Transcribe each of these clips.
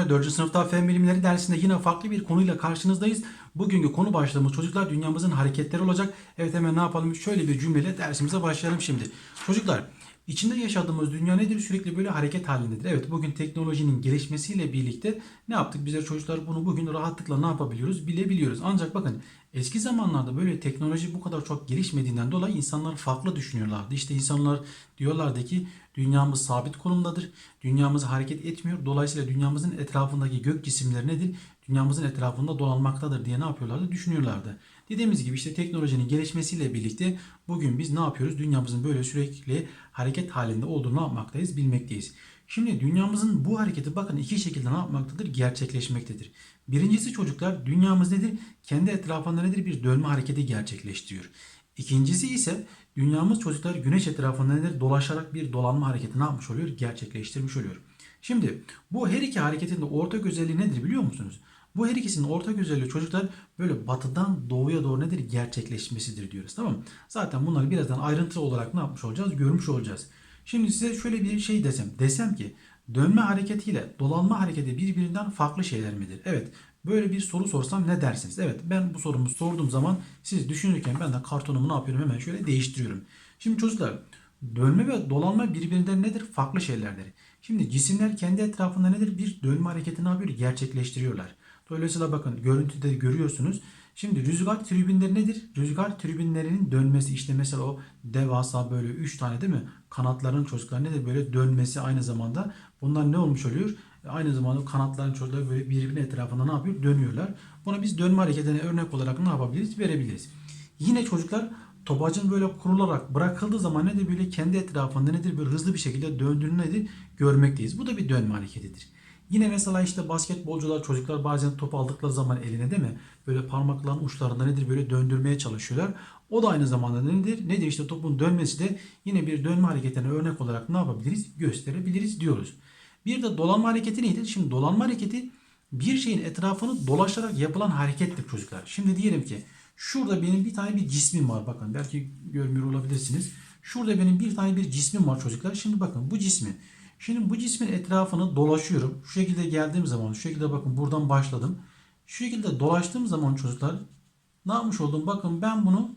çocuklar 4. sınıfta fen bilimleri dersinde yine farklı bir konuyla karşınızdayız. Bugünkü konu başlığımız çocuklar dünyamızın hareketleri olacak. Evet hemen ne yapalım? Şöyle bir cümleyle dersimize başlayalım şimdi. Çocuklar içinde yaşadığımız dünya nedir? Sürekli böyle hareket halindedir. Evet bugün teknolojinin gelişmesiyle birlikte ne yaptık? Bizler çocuklar bunu bugün rahatlıkla ne yapabiliyoruz? Bilebiliyoruz. Ancak bakın eski zamanlarda böyle teknoloji bu kadar çok gelişmediğinden dolayı insanlar farklı düşünüyorlardı. İşte insanlar diyorlardı ki dünyamız sabit konumdadır. Dünyamız hareket etmiyor. Dolayısıyla dünyamızın etrafındaki gök cisimleri nedir? Dünyamızın etrafında dolanmaktadır diye ne yapıyorlardı? Düşünüyorlardı. Dediğimiz gibi işte teknolojinin gelişmesiyle birlikte bugün biz ne yapıyoruz? Dünyamızın böyle sürekli hareket halinde olduğunu ne yapmaktayız? Bilmekteyiz. Şimdi dünyamızın bu hareketi bakın iki şekilde ne yapmaktadır? Gerçekleşmektedir. Birincisi çocuklar dünyamız nedir? Kendi etrafında nedir? Bir dönme hareketi gerçekleştiriyor. İkincisi ise dünyamız çocuklar güneş etrafında nedir? Dolaşarak bir dolanma hareketi ne yapmış oluyor? Gerçekleştirmiş oluyor. Şimdi bu her iki hareketin de ortak özelliği nedir biliyor musunuz? Bu her ikisinin ortak özelliği çocuklar böyle batıdan doğuya doğru nedir? Gerçekleşmesidir diyoruz. Tamam? Zaten bunları birazdan ayrıntılı olarak ne yapmış olacağız? Görmüş olacağız. Şimdi size şöyle bir şey desem. Desem ki dönme hareketiyle dolanma hareketi birbirinden farklı şeyler midir? Evet. Böyle bir soru sorsam ne dersiniz? Evet ben bu sorumu sorduğum zaman siz düşünürken ben de kartonumu ne yapıyorum hemen şöyle değiştiriyorum. Şimdi çocuklar dönme ve dolanma birbirinden nedir? Farklı şeylerdir. Şimdi cisimler kendi etrafında nedir? Bir dönme hareketi ne yapıyor? Gerçekleştiriyorlar. Dolayısıyla bakın görüntüde görüyorsunuz. Şimdi rüzgar tribünleri nedir? Rüzgar tribünlerinin dönmesi işte mesela o devasa böyle 3 tane değil mi? Kanatların çocuklar nedir? Böyle dönmesi aynı zamanda bunlar ne olmuş oluyor? Aynı zamanda kanatların çocuklar böyle birbirinin etrafında ne yapıyor? Dönüyorlar. Buna biz dönme hareketine örnek olarak ne yapabiliriz? Verebiliriz. Yine çocuklar topacın böyle kurularak bırakıldığı zaman nedir? Böyle kendi etrafında nedir? Böyle hızlı bir şekilde döndüğünü nedir? Görmekteyiz. Bu da bir dönme hareketidir. Yine mesela işte basketbolcular çocuklar bazen top aldıkları zaman eline değil mi? Böyle parmakların uçlarında nedir böyle döndürmeye çalışıyorlar. O da aynı zamanda nedir? Nedir işte topun dönmesi de yine bir dönme hareketine örnek olarak ne yapabiliriz? Gösterebiliriz diyoruz. Bir de dolanma hareketi neydi? Şimdi dolanma hareketi bir şeyin etrafını dolaşarak yapılan harekettir çocuklar. Şimdi diyelim ki şurada benim bir tane bir cismim var. Bakın belki görmüyor olabilirsiniz. Şurada benim bir tane bir cismim var çocuklar. Şimdi bakın bu cismi Şimdi bu cismin etrafını dolaşıyorum. Şu şekilde geldiğim zaman şu şekilde bakın buradan başladım. Şu şekilde dolaştığım zaman çocuklar ne yapmış oldum? Bakın ben bunu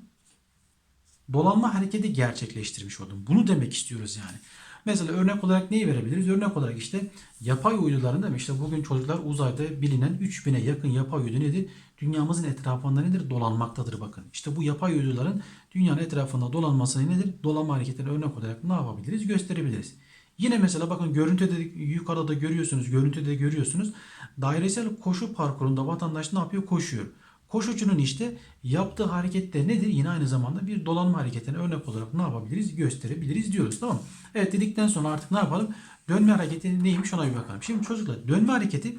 dolanma hareketi gerçekleştirmiş oldum. Bunu demek istiyoruz yani. Mesela örnek olarak neyi verebiliriz? Örnek olarak işte yapay uyduların değil mi? İşte bugün çocuklar uzayda bilinen 3000'e yakın yapay uydu nedir? Dünyamızın etrafında nedir? Dolanmaktadır bakın. İşte bu yapay uyduların dünyanın etrafında dolanmasını nedir? Dolanma hareketine örnek olarak ne yapabiliriz? Gösterebiliriz. Yine mesela bakın görüntüde yukarıda da görüyorsunuz, görüntüde görüyorsunuz. Dairesel koşu parkurunda vatandaş ne yapıyor? Koşuyor. Koşucunun işte yaptığı hareket de nedir? Yine aynı zamanda bir dolanma hareketine örnek olarak ne yapabiliriz? Gösterebiliriz diyoruz. Tamam mı? Evet dedikten sonra artık ne yapalım? Dönme hareketi neymiş ona bir bakalım. Şimdi çocuklar dönme hareketi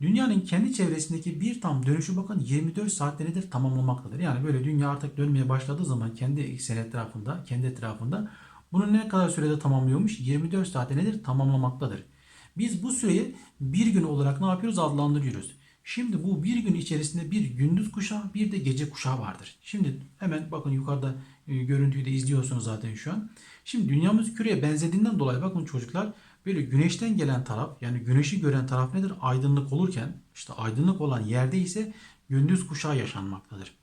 dünyanın kendi çevresindeki bir tam dönüşü bakın 24 saatte nedir? Tamamlamaktadır. Yani böyle dünya artık dönmeye başladığı zaman kendi ekseni etrafında, kendi etrafında bunu ne kadar sürede tamamlıyormuş? 24 saatte nedir? Tamamlamaktadır. Biz bu süreyi bir gün olarak ne yapıyoruz? Adlandırıyoruz. Şimdi bu bir gün içerisinde bir gündüz kuşağı bir de gece kuşağı vardır. Şimdi hemen bakın yukarıda e, görüntüyü de izliyorsunuz zaten şu an. Şimdi dünyamız küreye benzediğinden dolayı bakın çocuklar böyle güneşten gelen taraf yani güneşi gören taraf nedir? Aydınlık olurken işte aydınlık olan yerde ise gündüz kuşağı yaşanmaktadır.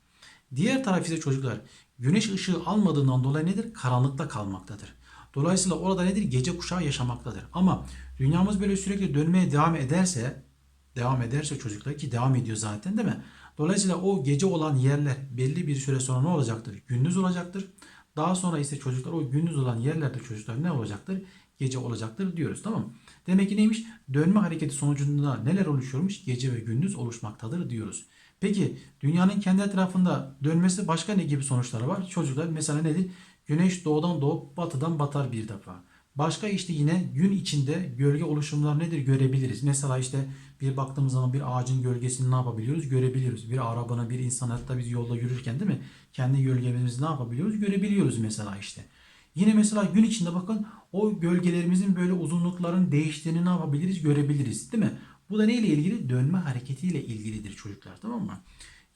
Diğer taraf ise çocuklar güneş ışığı almadığından dolayı nedir? Karanlıkta kalmaktadır. Dolayısıyla orada nedir? Gece kuşağı yaşamaktadır. Ama dünyamız böyle sürekli dönmeye devam ederse devam ederse çocuklar ki devam ediyor zaten değil mi? Dolayısıyla o gece olan yerler belli bir süre sonra ne olacaktır? Gündüz olacaktır. Daha sonra ise çocuklar o gündüz olan yerlerde çocuklar ne olacaktır? Gece olacaktır diyoruz tamam mı? Demek ki neymiş? Dönme hareketi sonucunda neler oluşuyormuş? Gece ve gündüz oluşmaktadır diyoruz. Peki dünyanın kendi etrafında dönmesi başka ne gibi sonuçları var? Çocuklar mesela nedir? Güneş doğudan doğup batıdan batar bir defa. Başka işte yine gün içinde gölge oluşumlar nedir görebiliriz. Mesela işte bir baktığımız zaman bir ağacın gölgesini ne yapabiliyoruz? Görebiliyoruz. Bir arabanın, bir insan hatta biz yolda yürürken değil mi? Kendi gölgemizi ne yapabiliyoruz? Görebiliyoruz mesela işte. Yine mesela gün içinde bakın o gölgelerimizin böyle uzunlukların değiştiğini ne yapabiliriz? Görebiliriz değil mi? Bu da neyle ilgili? Dönme hareketiyle ilgilidir çocuklar tamam mı?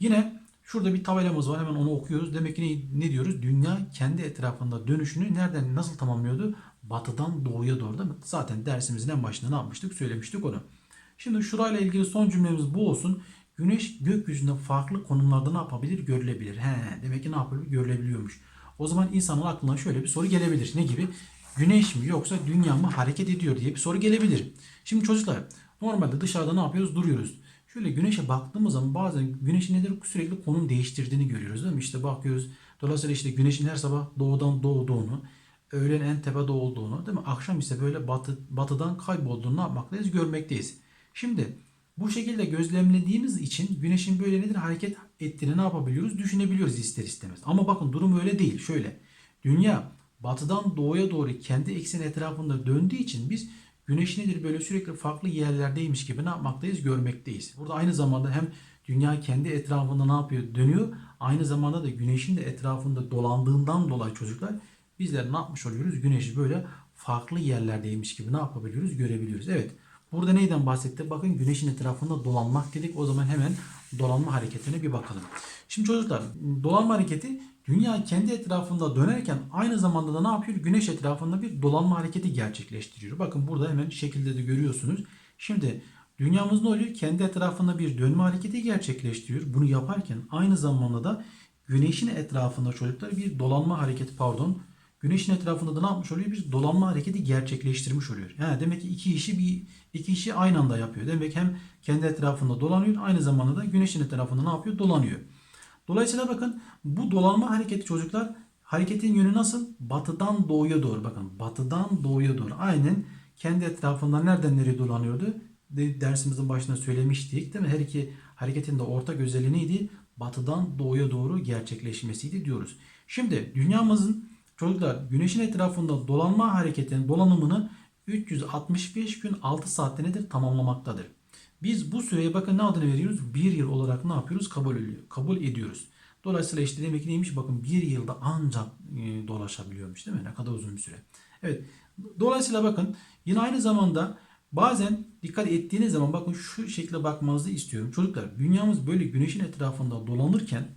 Yine şurada bir tabelamız var hemen onu okuyoruz. Demek ki ne, ne diyoruz? Dünya kendi etrafında dönüşünü nereden nasıl tamamlıyordu? Batıdan doğuya doğru değil mi? Zaten dersimizin en başında ne yapmıştık? Söylemiştik onu. Şimdi şurayla ilgili son cümlemiz bu olsun. Güneş gökyüzünde farklı konumlarda ne yapabilir? Görülebilir. He, demek ki ne yapabilir? Görülebiliyormuş. O zaman insanın aklına şöyle bir soru gelebilir. Ne gibi? Güneş mi yoksa dünya mı hareket ediyor diye bir soru gelebilir. Şimdi çocuklar normalde dışarıda ne yapıyoruz? Duruyoruz. Şöyle güneşe baktığımız zaman bazen güneşin nedir sürekli konum değiştirdiğini görüyoruz değil mi? İşte bakıyoruz. Dolayısıyla işte güneşin her sabah doğudan doğduğunu, öğlen en tepede olduğunu, değil mi? Akşam ise böyle batı, batıdan kaybolduğunu yapmaktayız? Görmekteyiz. Şimdi bu şekilde gözlemlediğimiz için güneşin böyle nedir hareket ettiğini ne yapabiliyoruz? Düşünebiliyoruz ister istemez. Ama bakın durum öyle değil. Şöyle. Dünya batıdan doğuya doğru kendi ekseni etrafında döndüğü için biz güneş nedir böyle sürekli farklı yerlerdeymiş gibi ne yapmaktayız? Görmekteyiz. Burada aynı zamanda hem dünya kendi etrafında ne yapıyor? Dönüyor. Aynı zamanda da güneşin de etrafında dolandığından dolayı çocuklar bizler ne yapmış oluyoruz? Güneşi böyle farklı yerlerdeymiş gibi ne yapabiliyoruz? Görebiliyoruz. Evet. Burada neyden bahsetti? Bakın güneşin etrafında dolanmak dedik. O zaman hemen dolanma hareketine bir bakalım. Şimdi çocuklar dolanma hareketi dünya kendi etrafında dönerken aynı zamanda da ne yapıyor? Güneş etrafında bir dolanma hareketi gerçekleştiriyor. Bakın burada hemen şekilde de görüyorsunuz. Şimdi dünyamız ne oluyor? Kendi etrafında bir dönme hareketi gerçekleştiriyor. Bunu yaparken aynı zamanda da güneşin etrafında çocuklar bir dolanma hareketi pardon Güneşin etrafında da ne yapmış oluyor? Bir dolanma hareketi gerçekleştirmiş oluyor. Yani demek ki iki işi bir iki işi aynı anda yapıyor. Demek hem kendi etrafında dolanıyor aynı zamanda da güneşin etrafında ne yapıyor? Dolanıyor. Dolayısıyla bakın bu dolanma hareketi çocuklar hareketin yönü nasıl? Batıdan doğuya doğru. Bakın batıdan doğuya doğru. Aynen kendi etrafında nereden nereye dolanıyordu? De, dersimizin başında söylemiştik değil mi? Her iki hareketin de ortak özelliği neydi? Batıdan doğuya doğru gerçekleşmesiydi diyoruz. Şimdi dünyamızın Çocuklar güneşin etrafında dolanma hareketinin dolanımını 365 gün 6 saatte nedir? Tamamlamaktadır. Biz bu süreye bakın ne adını veriyoruz? Bir yıl olarak ne yapıyoruz? Kabul. Kabul ediyoruz. Dolayısıyla işte demek ki neymiş? Bakın bir yılda ancak e, dolaşabiliyormuş değil mi? Ne kadar uzun bir süre. Evet. Dolayısıyla bakın yine aynı zamanda bazen dikkat ettiğiniz zaman bakın şu şekilde bakmanızı istiyorum. Çocuklar dünyamız böyle güneşin etrafında dolanırken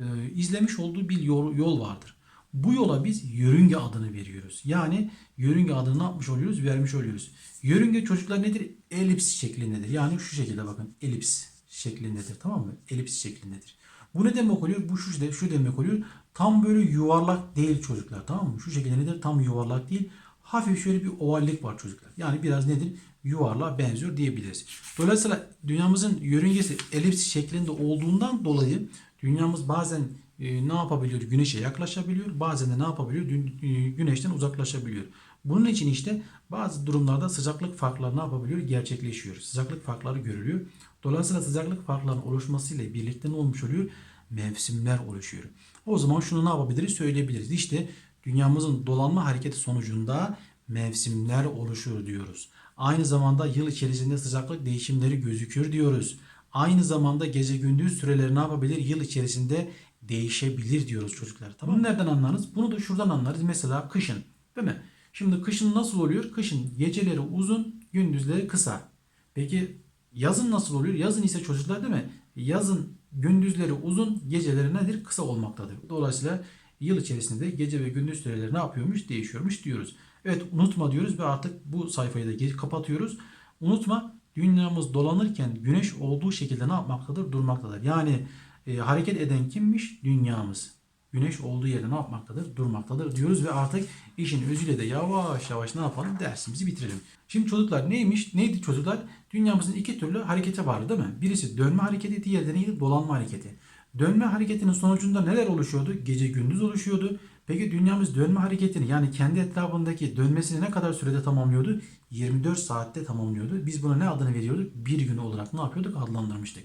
e, izlemiş olduğu bir yol, yol vardır. Bu yola biz yörünge adını veriyoruz. Yani yörünge adını ne yapmış oluyoruz? Vermiş oluyoruz. Yörünge çocuklar nedir? Elips şeklindedir. Yani şu şekilde bakın. Elips şeklindedir. Tamam mı? Elips şeklindedir. Bu ne demek oluyor? Bu şu, şu demek oluyor. Tam böyle yuvarlak değil çocuklar. Tamam mı? Şu şekilde nedir? Tam yuvarlak değil. Hafif şöyle bir ovallik var çocuklar. Yani biraz nedir? Yuvarlığa benziyor diyebiliriz. Dolayısıyla dünyamızın yörüngesi elips şeklinde olduğundan dolayı dünyamız bazen e, ne yapabiliyor? Güneşe yaklaşabiliyor. Bazen de ne yapabiliyor? E, Güneşten uzaklaşabiliyor. Bunun için işte bazı durumlarda sıcaklık farkları ne yapabiliyor? Gerçekleşiyor. Sıcaklık farkları görülüyor. Dolayısıyla sıcaklık farklarının oluşmasıyla birlikte ne olmuş oluyor? Mevsimler oluşuyor. O zaman şunu ne yapabiliriz? Söyleyebiliriz. İşte dünyamızın dolanma hareketi sonucunda mevsimler oluşur diyoruz. Aynı zamanda yıl içerisinde sıcaklık değişimleri gözükür diyoruz. Aynı zamanda gece gündüz süreleri ne yapabilir? Yıl içerisinde değişebilir diyoruz çocuklar. Tamam mı? Nereden anlarız? Bunu da şuradan anlarız. Mesela kışın. Değil mi? Şimdi kışın nasıl oluyor? Kışın geceleri uzun, gündüzleri kısa. Peki yazın nasıl oluyor? Yazın ise çocuklar değil mi? Yazın gündüzleri uzun, geceleri nedir? Kısa olmaktadır. Dolayısıyla yıl içerisinde de gece ve gündüz süreleri ne yapıyormuş? Değişiyormuş diyoruz. Evet unutma diyoruz ve artık bu sayfayı da kapatıyoruz. Unutma dünyamız dolanırken güneş olduğu şekilde ne yapmaktadır? Durmaktadır. Yani e, hareket eden kimmiş? Dünyamız. Güneş olduğu yerde ne yapmaktadır? Durmaktadır diyoruz ve artık işin özüyle de yavaş yavaş ne yapalım? Dersimizi bitirelim. Şimdi çocuklar neymiş? Neydi çocuklar? Dünyamızın iki türlü hareketi vardı değil mi? Birisi dönme hareketi, diğeri de neydi? Dolanma hareketi. Dönme hareketinin sonucunda neler oluşuyordu? Gece gündüz oluşuyordu. Peki dünyamız dönme hareketini yani kendi etrafındaki dönmesini ne kadar sürede tamamlıyordu? 24 saatte tamamlıyordu. Biz buna ne adını veriyorduk? Bir gün olarak ne yapıyorduk? Adlandırmıştık.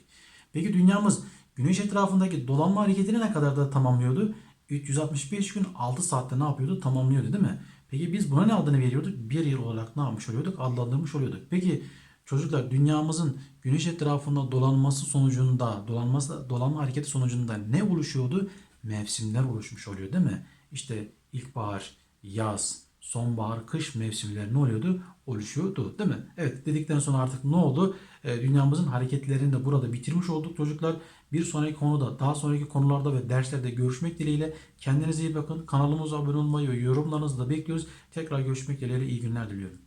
Peki dünyamız güneş etrafındaki dolanma hareketini ne kadar da tamamlıyordu? 365 gün 6 saatte ne yapıyordu? Tamamlıyordu değil mi? Peki biz buna ne adını veriyorduk? Bir yıl olarak ne yapmış oluyorduk? Adlandırmış oluyorduk. Peki çocuklar dünyamızın güneş etrafında dolanması sonucunda, dolanması, dolanma hareketi sonucunda ne oluşuyordu? Mevsimler oluşmuş oluyor değil mi? İşte ilkbahar, yaz, sonbahar, kış mevsimleri ne oluyordu? Oluşuyordu değil mi? Evet dedikten sonra artık ne oldu? Ee, dünyamızın hareketlerini de burada bitirmiş olduk çocuklar. Bir sonraki konuda, daha sonraki konularda ve derslerde görüşmek dileğiyle kendinize iyi bakın. Kanalımıza abone olmayı ve yorumlarınızı da bekliyoruz. Tekrar görüşmek dileğiyle iyi günler diliyorum.